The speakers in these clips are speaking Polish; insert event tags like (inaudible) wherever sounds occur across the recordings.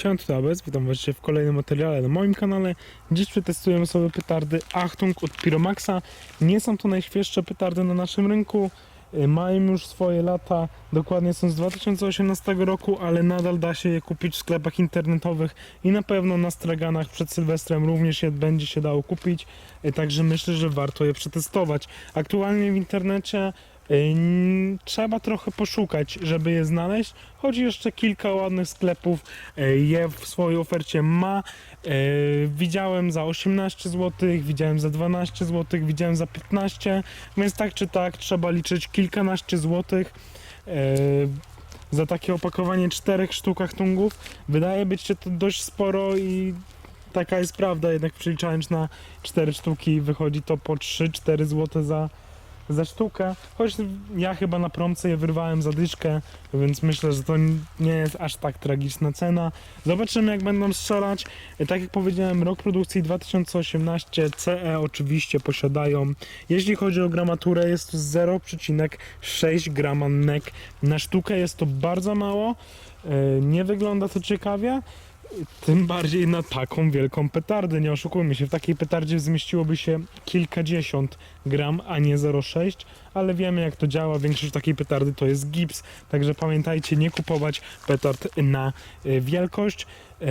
Siema, tutaj Abez, witam was w kolejnym materiale na moim kanale. Dziś przetestujemy sobie petardy Achtung od Pyromaxa. Nie są to najświeższe petardy na naszym rynku. Y, Mają już swoje lata, dokładnie są z 2018 roku, ale nadal da się je kupić w sklepach internetowych i na pewno na straganach przed Sylwestrem również je będzie się dało kupić. Y, Także myślę, że warto je przetestować. Aktualnie w internecie trzeba trochę poszukać, żeby je znaleźć, choć jeszcze kilka ładnych sklepów y, je w swojej ofercie ma. Y, Widziałem za 18 zł, widziałem za 12 zł, widziałem za 15, więc tak czy tak trzeba liczyć kilkanaście złotych y, za takie opakowanie czterech sztuk achtungów. Wydaje być się to dość sporo i taka jest prawda, jednak przeliczając na 4 sztuki wychodzi to po 3-4 zł za, za sztukę. Choć ja chyba na promce je wyrwałem za dyszkę, więc myślę, że to nie jest aż tak tragiczna cena. Zobaczymy jak będą strzelać. E, Tak jak powiedziałem, rok produkcji 2018, CE oczywiście posiadają. Jeśli chodzi o gramaturę, jest to 0,6 grama NEC na sztukę. Jest to bardzo mało. E, Nie wygląda to ciekawie. Tym bardziej na taką wielką petardę, nie oszukujmy się, w takiej petardzie zmieściłoby się kilkadziesiąt gram, a nie 0,6, ale wiemy jak to działa, większość takiej petardy to jest gips, także pamiętajcie nie kupować petard na e, wielkość, e,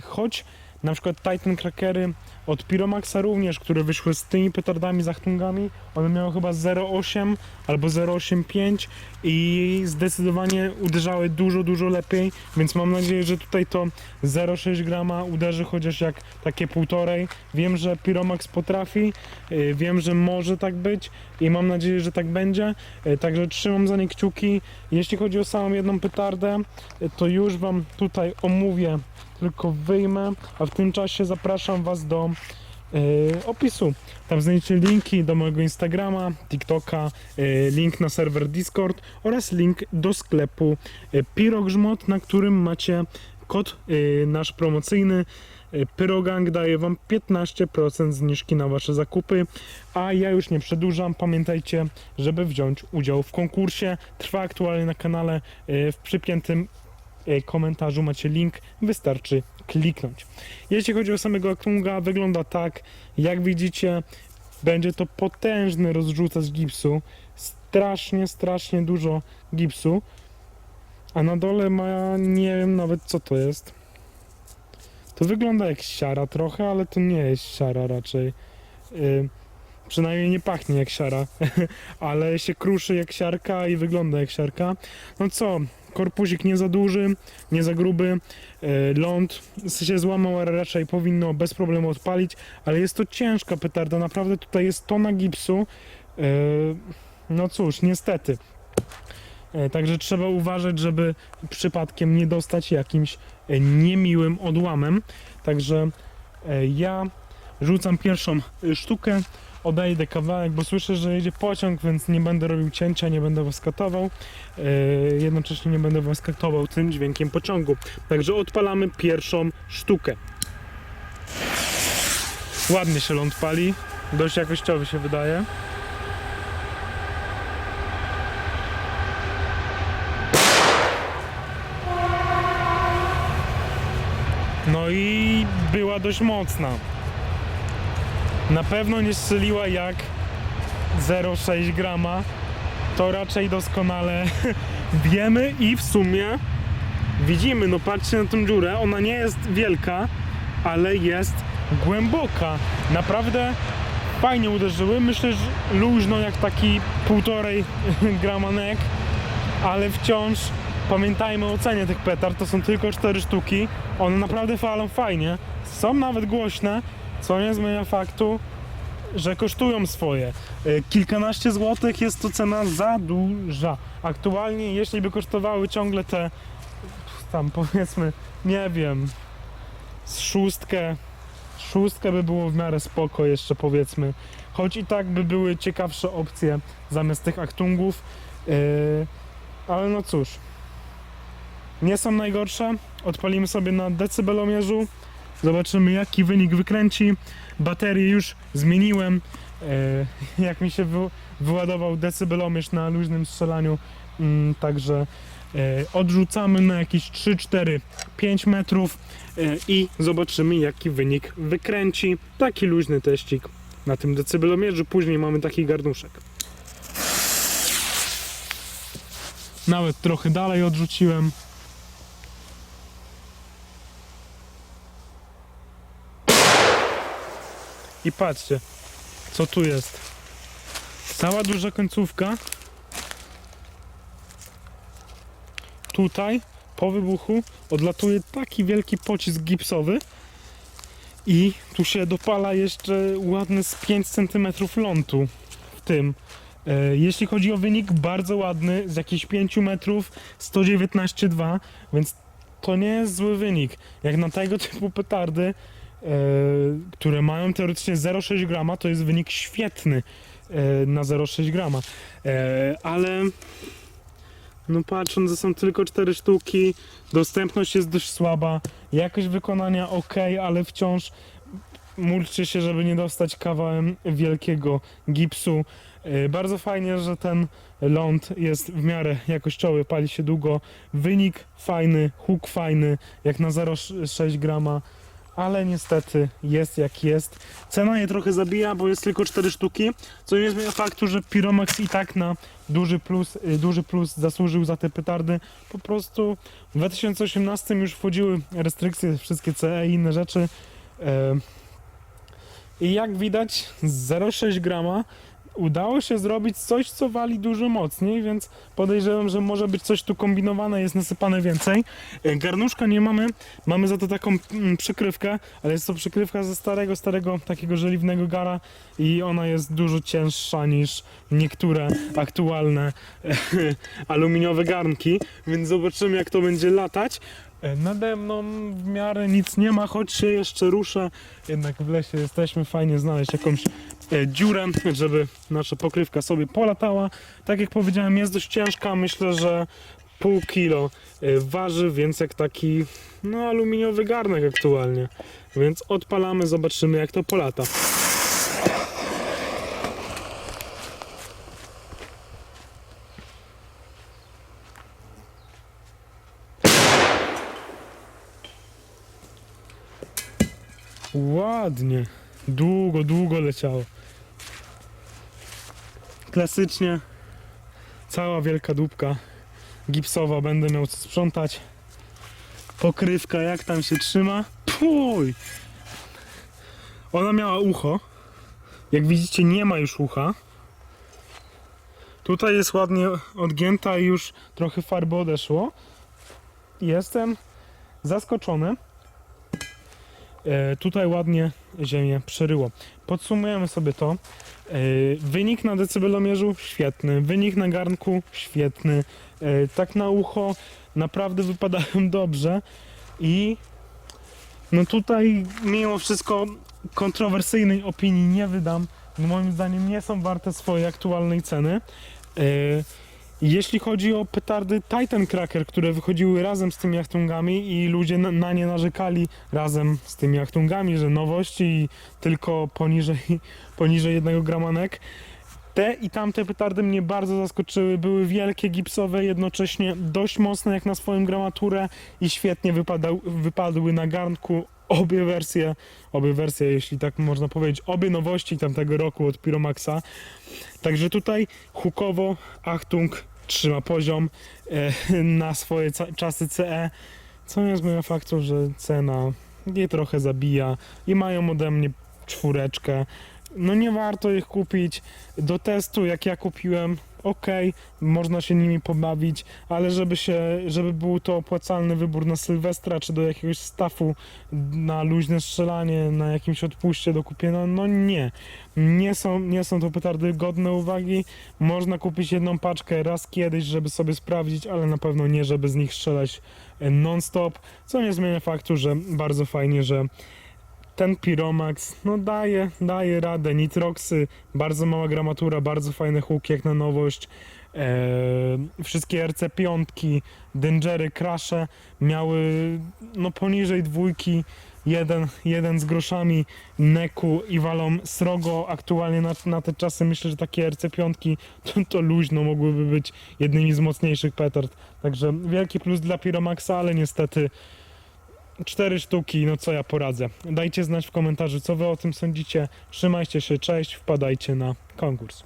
choć na przykład Titan Crackery od Pyromaxa również, które wyszły z tymi petardami z achtungami, one miały chyba 0,8 albo 0,85 i zdecydowanie uderzały dużo, dużo lepiej, więc mam nadzieję, że tutaj to 0,6 grama uderzy chociaż jak takie półtorej. Wiem, że Pyromax potrafi, yy, wiem, że może tak być i mam nadzieję, że tak będzie, Yy, także trzymam za nie kciuki. Jeśli chodzi o samą jedną petardę, yy, to już Wam tutaj omówię, tylko wyjmę, a w tym czasie zapraszam Was do yy, opisu. Tam znajdziecie linki do mojego Instagrama, TikToka, yy, link na serwer Discord oraz link do sklepu yy, Pirogrzmot, na którym macie kod yy, nasz promocyjny. Pyrogang daje Wam 15% zniżki na Wasze zakupy, a ja już nie przedłużam. Pamiętajcie, żeby wziąć udział w konkursie. Trwa aktualnie na kanale. W przypiętym komentarzu macie link, wystarczy kliknąć. Jeśli chodzi o samego Akunga, wygląda tak, jak widzicie, będzie to potężny rozrzucacz gipsu, strasznie, strasznie dużo gipsu, a na dole ma, nie wiem nawet co to jest. To wygląda jak siara trochę, ale to nie jest siara raczej. Yy, przynajmniej nie pachnie jak siara, (laughs) ale się kruszy jak siarka i wygląda jak siarka. No co, korpusik nie za duży, nie za gruby, e, ląd się złamał, ale raczej powinno bez problemu odpalić, ale jest to ciężka petarda, naprawdę tutaj jest tona gipsu, E, no cóż, niestety. E, Także trzeba uważać, żeby przypadkiem nie dostać jakimś niemiłym odłamem. Także ja rzucam pierwszą sztukę, odejdę kawałek, bo słyszę, że jedzie pociąg, więc nie będę robił cięcia, nie będę was katował. E, jednocześnie nie będę was katował tym dźwiękiem pociągu. Także odpalamy pierwszą sztukę. Ładnie się ląd pali, dość jakościowy się wydaje. No i była dość mocna. Na pewno nie strzeliła jak 0,6 grama. To raczej doskonale (laughs) wiemy i w sumie widzimy, no patrzcie na tą dziurę, ona nie jest wielka, ale jest głęboka. Naprawdę fajnie uderzyły. Myślę, że luźno jak taki półtorej (laughs) grama nek, ale wciąż pamiętajmy o cenie tych petard, to są tylko 4 sztuki. One naprawdę falą fajnie, są nawet głośne, co nie zmienia faktu, że kosztują swoje. Y, Kilkanaście złotych jest to cena za duża. Aktualnie, jeśli by kosztowały ciągle te, tam powiedzmy, nie wiem, z szóstkę, szóstkę by było w miarę spoko jeszcze powiedzmy. Choć i tak by były ciekawsze opcje zamiast tych aktungów. Yy, ale no cóż, nie są najgorsze. Odpalimy sobie na decybelomierzu. Zobaczymy jaki wynik wykręci. Baterię już zmieniłem. Yy, jak mi się wy, wyładował decybelomierz na luźnym strzelaniu. Mm, także E, odrzucamy na jakieś 3, 4, 5 metrów e, i zobaczymy jaki wynik wykręci. Taki luźny teścik na tym decybelomierzu. Później mamy taki garnuszek. Nawet trochę dalej odrzuciłem. I patrzcie, co tu jest. Cała duża końcówka. Tutaj po wybuchu odlatuje taki wielki pocisk gipsowy i tu się dopala jeszcze ładny z 5 cm lądu w tym. E, Jeśli chodzi o wynik, bardzo ładny, z jakichś 5 metrów 119,2, więc to nie jest zły wynik. Jak na tego typu petardy, które mają teoretycznie 0,6 grama, to jest wynik świetny e, na 0,6 grama. E, ale no patrząc, że są tylko 4 sztuki, dostępność jest dość słaba, jakość wykonania ok, ale wciąż murczy się, żeby nie dostać kawałem wielkiego gipsu. E, Bardzo fajnie, że ten ląd jest w miarę jakościowy, pali się długo. Wynik fajny, huk fajny, jak na 0,6 grama, ale niestety jest jak jest. Cena je trochę zabija, bo jest tylko 4 sztuki, co nie zmienia faktu, że Piromax i tak na duży plus, y, duży plus zasłużył za te petardy. Po prostu w 2018 już wchodziły restrykcje, wszystkie CE i inne rzeczy. E, I jak widać, z 0,6 grama udało się zrobić coś, co wali dużo mocniej, więc podejrzewam, że może być coś tu kombinowane, jest nasypane więcej. E, Garnuszka nie mamy, mamy za to taką mm, przykrywkę, ale jest to przykrywka ze starego, starego takiego żeliwnego gara i ona jest dużo cięższa niż niektóre aktualne (laughs) aluminiowe garnki, więc zobaczymy jak to będzie latać. E, Nade mną w miarę nic nie ma, choć się jeszcze ruszę. Jednak w lesie jesteśmy, fajnie znaleźć jakąś e, dziurę, żeby nasza pokrywka sobie polatała. Tak jak powiedziałem, jest dość ciężka, myślę, że pół kilo e, waży, więc jak taki no, aluminiowy garnek aktualnie. Więc odpalamy, zobaczymy jak to polata. Ładnie. Długo, długo leciało. Klasycznie cała wielka dupka gipsowa, będę miał co sprzątać. Pokrywka jak tam się trzyma. Puj! Ona miała ucho. Jak widzicie nie ma już ucha. Tutaj jest ładnie odgięta i już trochę farby odeszło. Jestem zaskoczony. E, tutaj ładnie ziemię przeryło. Podsumujemy sobie to. E, wynik na decybelomierzu świetny, wynik na garnku świetny, e, tak na ucho naprawdę wypadają (laughs) dobrze i no tutaj mimo wszystko kontrowersyjnej opinii nie wydam, bo moim zdaniem nie są warte swojej aktualnej ceny. Jeśli chodzi o petardy Titan Cracker, które wychodziły razem z tymi jachtungami i ludzie na, na nie narzekali razem z tymi jachtungami, że nowości i tylko poniżej, (laughs) poniżej jednego gramanek. Te i tamte petardy mnie bardzo zaskoczyły. Były wielkie, gipsowe, jednocześnie dość mocne jak na swoją gramaturę i świetnie wypadał, wypadły na garnku. Obie wersje, obie wersje, jeśli tak można powiedzieć, obie nowości tamtego roku od Pyromaxa. Także tutaj hukowo Achtung trzyma poziom e, (laughs) na swoje czasy CE, co nie zmienia faktu, że cena je trochę zabija i mają ode mnie czwóreczkę. No nie warto ich kupić. Do testu, jak ja kupiłem, ok, można się nimi pobawić, ale żeby się, żeby był to opłacalny wybór na Sylwestra, czy do jakiegoś stafu na luźne strzelanie, na jakimś odpuście do kupienia, no nie. Nie są, nie są to petardy godne uwagi. Można kupić jedną paczkę raz kiedyś, żeby sobie sprawdzić, ale na pewno nie, żeby z nich strzelać e, non-stop, co nie zmienia faktu, że bardzo fajnie, że ten Piromax, no daje, daje radę. Nitroxy, bardzo mała gramatura, bardzo fajny huk jak na nowość. E, wszystkie RC5, Dangery, Crashe miały no poniżej dwójki, jeden, jeden z groszami, Neku i walą srogo. Aktualnie na, na te czasy myślę, że takie RC5 (laughs) to, to luźno mogłyby być jednymi z mocniejszych petard. Także wielki plus dla Piromaxa, ale niestety cztery sztuki, no co ja poradzę. Dajcie znać w komentarzu, co wy o tym sądzicie. Trzymajcie się, cześć, wpadajcie na konkurs.